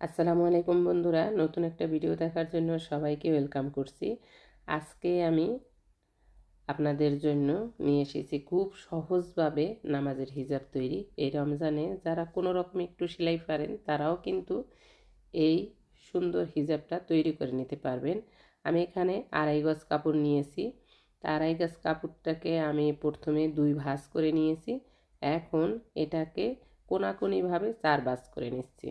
আসসালামু আলাইকুম বন্ধুরা, নতুন একটা ভিডিও দেখার জন্য সবাইকে ওয়েলকাম করছি। আজকে আমি আপনাদের জন্য নিয়ে এসেছি খুব সহজভাবে নামাজের হিজাব তৈরি। এই রমজানে যারা কোনো রকম একটু সেলাই পারেন, তারাও কিন্তু এই সুন্দর হিজাবটা তৈরি করে নিতে পারবেন। আমি এখানে আড়াই গজ কাপড় নিয়েছি। আড়াই গজ কাপড়টাকে আমি প্রথমে দুই ভাঁজ করে নিয়েছি। এখন এটাকে কোনাকুনিভাবে চার ভাঁজ করে নিচ্ছি।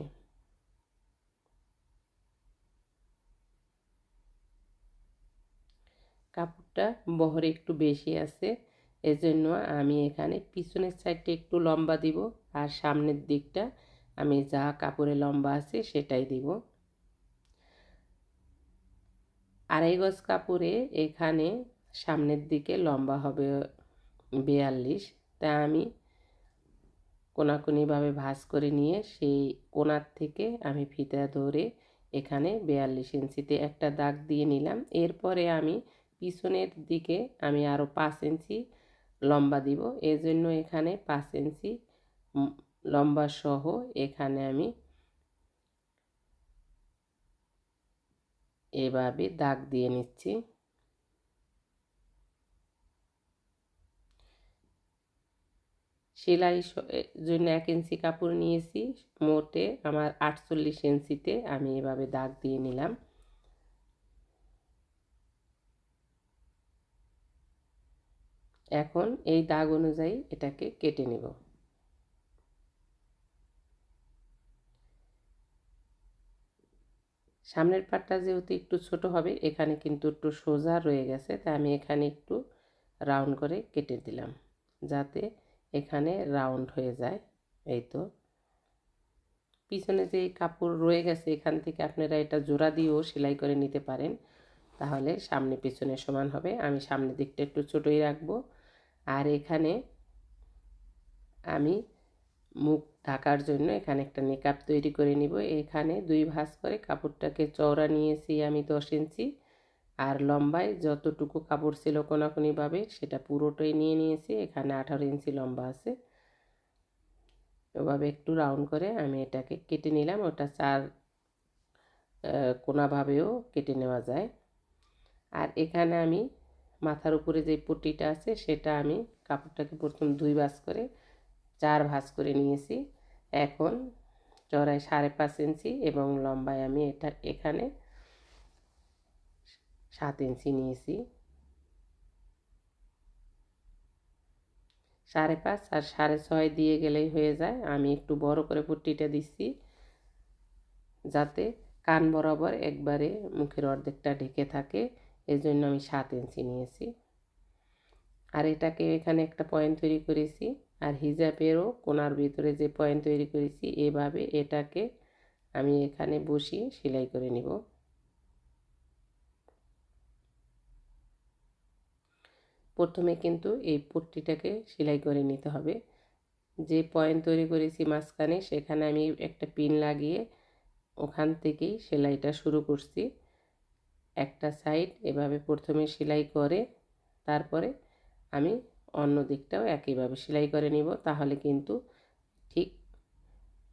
কাপড়টা বহরে একটু বেশি আছে। এজন্য আমি এখানে পিছনের সাইডটা একটু লম্বা দিব আর সামনের দিকটা আমি যা কাপড়ে লম্বা আছে সেটাই দিব। আড়াই গজ কাপড়ে এখানে সামনের দিকে লম্বা হবে বেয়াল্লিশ। তা আমি কোনাকুনিভাবে ভাঁজ করে নিয়ে সেই কোনার থেকে আমি ফিতা ধরে এখানে বেয়াল্লিশ ইঞ্চিতে একটা দাগ দিয়ে নিলাম। এরপরে আমি পিছনের দিকে আমি আরও পাঁচ ইঞ্চি লম্বা দিব। এই জন্য এখানে পাঁচ ইঞ্চি লম্বা সহ এখানে আমি এভাবে দাগ দিয়ে নিচ্ছি। সেলাই জন্য এক ইঞ্চি কাপড় নিয়েছি। মোটে আমার আটচল্লিশ ইঞ্চিতে আমি এভাবে দাগ দিয়ে নিলাম। এখন এই দাগ অনুযায়ী এটাকে কেটে নেব। সামনের পাটটা যেহেতু একটু ছোট হবে, এখানে কিন্তু একটু সোজা রয়ে গেছে, তাই আমি এখানে একটু রাউন্ড করে কেটে দিলাম, যাতে এখানে রাউন্ড হয়ে যায়। এই তো। পিছনে যে কাপড় রয়ে গেছে, এখান থেকে আপনারা এটা জোড়া দিয়েও সেলাই করে নিতে পারেন, তাহলে সামনে পিছনে সমান হবে। আমি সামনের দিকটা একটু ছোটোই রাখব। আর এখানে আমি মুখ ঢাকার জন্য এখানে একটা মেকআপ তৈরি করে নিব। এখানে দুই ভাঁজ করে কাপড়টাকে চওড়া নিয়েছি আমি দশ ইঞ্চি। আর লম্বায় যতটুকু কাপড় ছিল কোনাকুনিভাবে সেটা পুরোটাই নিয়ে নিয়েছি। এখানে আঠারো ইঞ্চি লম্বা আছে। ওভাবে একটু রাউন্ড করে আমি এটাকে কেটে নিলাম। ওটা চার কোনাভাবেও কেটে নেওয়া যায়। আর এখানে আমি মাথার উপরে যে পট্টিটা আছে, সেটা আমি কাপড়টাকে প্রথম দুই ভাঁজ করে, চার ভাঁজ করে নিয়েছি। এখন চড়াই সাড়ে পাঁচ ইঞ্চি এবং লম্বায় আমি এটা এখানে সাত ইঞ্চি নিয়েছি। সাড়ে পাঁচ আর সাড়ে ছয় দিয়ে গেলেই হয়ে যায়। আমি একটু বড় করে পুট্টিটা দিচ্ছি, যাতে কান বরাবর একবারে মুখের অর্ধেকটা ঢেকে থাকে। এই জন্য আমি সাত ইঞ্চি নিয়েছি। আর এটাকে এখানে একটা পয়েন্ট তৈরি করেছি। আর হিজাবেরও কোনার ভিতরে যে পয়েন্ট তৈরি করেছি, এভাবে এটাকে আমি এখানে বসিয়ে সেলাই করে নিব। প্রথমে কিন্তু এই পট্টিটাকে সেলাই করে নিতে হবে। যে পয়েন্ট তৈরি করেছি মাঝখানে, সেখানে আমি একটা পিন লাগিয়ে ওখান থেকেই সেলাইটা শুরু করছি। একটা সাইড এভাবে প্রথমে সেলাই করে, তারপরে আমি অন্য দিকটাও একইভাবে সেলাই করে নিব। তাহলে কিন্তু ঠিক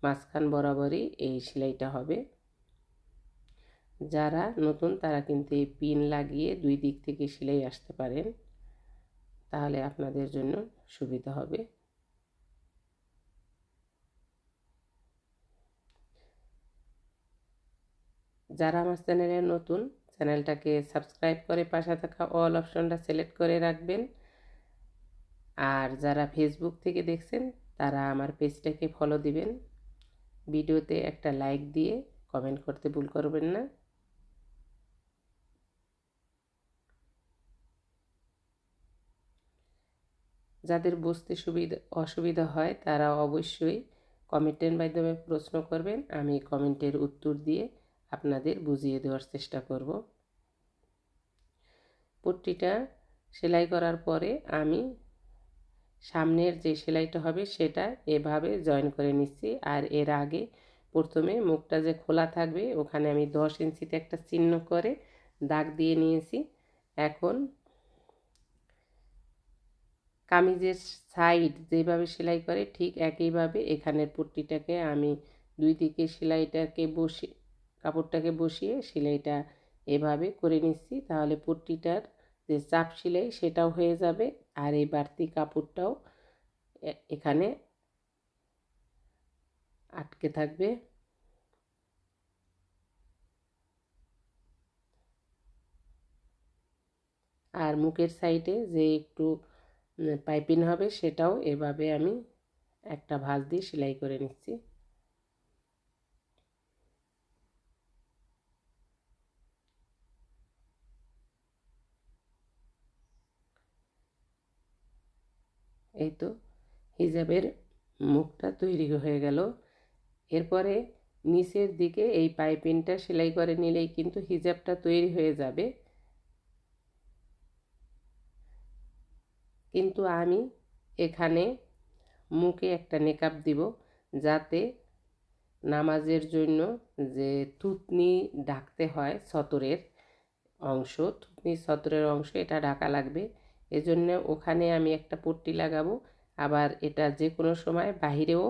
মাঝখান বরাবরই এই সেলাইটা হবে। যারা নতুন তারা কিন্তু এই পিন লাগিয়ে দুই দিক থেকে সেলাই আসতে পারেন। তাহলে আপনাদের জন্য সুবিধা হবে। যারা আমার চ্যানেলে নতুন চ্যানেলটাকে সাবস্ক্রাইব করে পাশে থাকা অল অপশনটা সিলেক্ট করে রাখবেন। আর যারা ফেসবুক থেকে দেখছেন, তারা আমার পেজটাকে ফলো দিবেন। ভিডিওতে একটা লাইক দিয়ে কমেন্ট করতে ভুল করবেন না। যাদের বুঝতে সুবিধা, অসুবিধা হয়, তারা অবশ্যই কমেন্টের মাধ্যমে প্রশ্ন করবেন। আমি কমেন্টের উত্তর দিয়ে আপনাদের বুঝিয়ে দেওয়ার চেষ্টা করব। পট্টিটা সেলাই করার পরে আমি সামনের যে সেলাইটা হবে সেটা এভাবে জয়েন করে নিচ্ছি। আর এর আগে প্রথমে মুখটা যে খোলা থাকবে, ওখানে আমি দশ ইঞ্চিতে একটা চিহ্ন করে দাগ দিয়ে নিয়েছি। এখন কামিজের সাইড যেভাবে সেলাই করে ঠিক একইভাবে এখানের পট্টিটাকে আমি দুই দিকে সেলাইটাকে বসে কাপড়টাকে বসিয়ে সেলাইটা এভাবে করে নিচ্ছি, তাহলে পট্টিটার যে চাপ সেলাই সেটাও হয়ে যাবে। আর এই বাড়তি কাপড়টাও এখানে আটকে থাকবে। আর মুখের সাইডে যে একটু পাইপিং হবে সেটাও এভাবে আমি একটা ভাঁজ দিয়ে সেলাই করে নিচ্ছি। এই তো, হিজাবের মুখটা তৈরি হয়ে গেল। এরপরে নিচের দিকে এই পাইপিংটা সেলাই করে নিলেই কিন্তু হিজাবটা তৈরি হয়ে যাবে। কিন্তু আমি এখানে মুখে একটা নেকাপ দিব যাতে নামাজের জন্য যে থুতনি ডাকতে হয় সতরের অংশ থুতনি সতরের অংশ এটা ঢাকা লাগবে। এজন্য ওখানে আমি একটা পট্টি লাগাবো। আবার এটা যে কোনো সময় বাহিরেও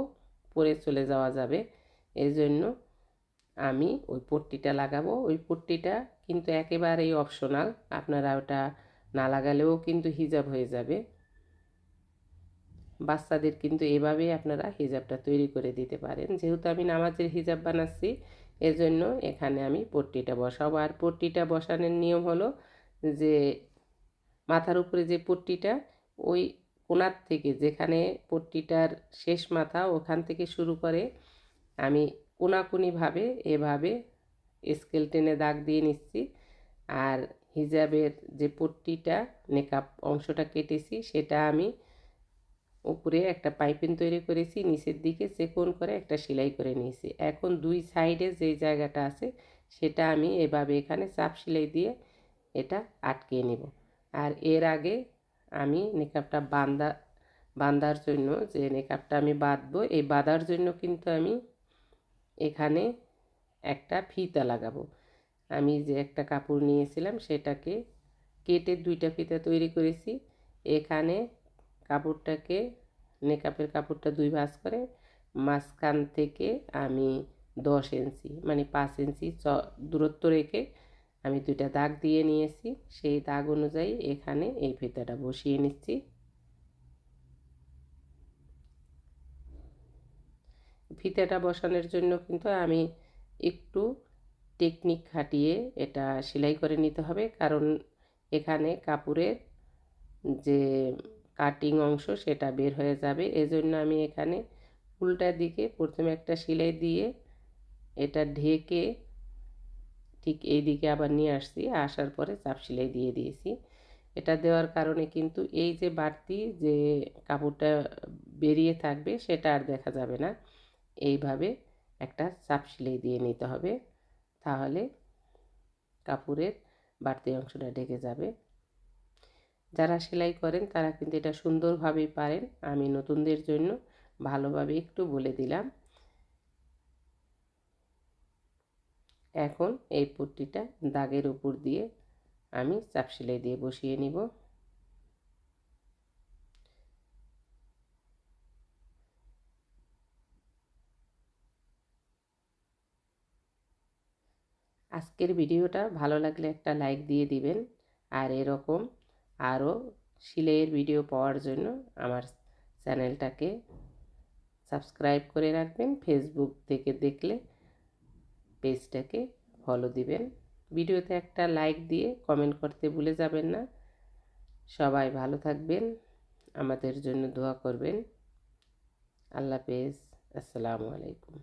পরে চলে যাওয়া যাবে। এই জন্য আমি ওই পট্টিটা লাগাবো। ওই পট্টিটা কিন্তু একেবারেই অপশনাল আপনারা ওটা না লাগালেও কিন্তু হিজাব হয়ে যাবে। বাচ্চাদের কিন্তু এভাবেই আপনারা হিজাবটা তৈরি করে দিতে পারেন। যেহেতু আমি নামাজের হিজাব বানাচ্ছি, এজন্য এখানে আমি পট্টিটা বসাবো। আর পট্টিটা বসানোর নিয়ম হলো যে মাথার উপরে যে পট্টিটা, ওই কোনার থেকে যেখানে পট্টিটার শেষ মাথা ওখান থেকে শুরু করে, আমি কোনাকুনিভাবে এভাবে স্কেল টেনে দাগ দিয়ে নিচ্ছি। আর হিজাবের যে পট্টিটা নেকাপ অংশটা কেটেছি, সেটা আমি উপরে একটা পাইপিং তৈরি করেছি, নিচের দিকে চেকন করে একটা সেলাই করে নিয়েছি। এখন দুই সাইডে যে জায়গাটা আছে, সেটা আমি এভাবে এখানে চাপ সেলাই দিয়ে এটা আটকে নেব। আর এর আগে আমি নেকাপটা বান্দা, বান্দার জন্য যে নেকাপটা আমি বাঁধবো, এই বাঁধার জন্য কিন্তু আমি এখানে একটা ফিতা লাগাবো। আমি যে একটা কাপড় নিয়েছিলাম সেটাকে কেটে দুইটা ফিতা তৈরি করেছি। এখানে কাপড়টাকে নেকাপের কাপড়টা দুই ভাঁজ করে মাঝখান থেকে আমি দশ ইঞ্চি মানে পাঁচ ইঞ্চি দূরত্ব রেখে আমি দুইটা দাগ দিয়ে নিয়েছি, সেই দাগ অনুযায়ী এখানে এই ফিতাটা বসিয়ে নিচ্ছি। ফিতাটা বসানোর জন্য কিন্তু আমি একটু টেকনিক খাটিয়ে এটা সেলাই করে নিতে হবে, কারণ এখানে কাপড়ের যে কাটিং অংশ সেটা বের হয়ে যাবে। এজন্য আমি এখানে উল্টা দিকে প্রথমে একটা সেলাই দিয়ে এটা ঢেকে ঠিক এই দিকে আবার নিয়ে আসছি। আসার পরে চাপ সেলাই দিয়ে দিয়েছি। এটা দেওয়ার কারণে কিন্তু এই যে বাড়তি যে কাপড়টা বেরিয়ে থাকবে সেটা আর দেখা যাবে না। এইভাবে একটা চাপ সেলাই দিয়ে নিতে হবে। তাহলে কাপড়ের বাড়তি অংশটা ঢেকে যাবে। যারা সেলাই করেন তারা কিন্তু এটা সুন্দরভাবেই পারেন। আমি নতুনদের জন্য ভালোভাবে একটু বলে দিলাম। এখন এই পট্টিটা দাগের উপর দিয়ে আমি চাপ সেলাই দিয়ে বসিয়ে নিব। আজকের ভিডিওটা ভালো লাগলে একটা লাইক দিয়ে দিবেন। আর এরকম আরও সিলাইয়ের ভিডিও পাওয়ার জন্য আমার চ্যানেলটাকে সাবস্ক্রাইব করে রাখবেন। ফেসবুক থেকে দেখলে পেজটাকে ফলো দিবেন। ভিডিওতে একটা লাইক দিয়ে কমেন্ট করতে ভুলে যাবেন না। সবাই ভালো থাকবেন, আমাদের জন্য দোয়া করবেন। আল্লাহ পেজ আসসালামু আলাইকুম।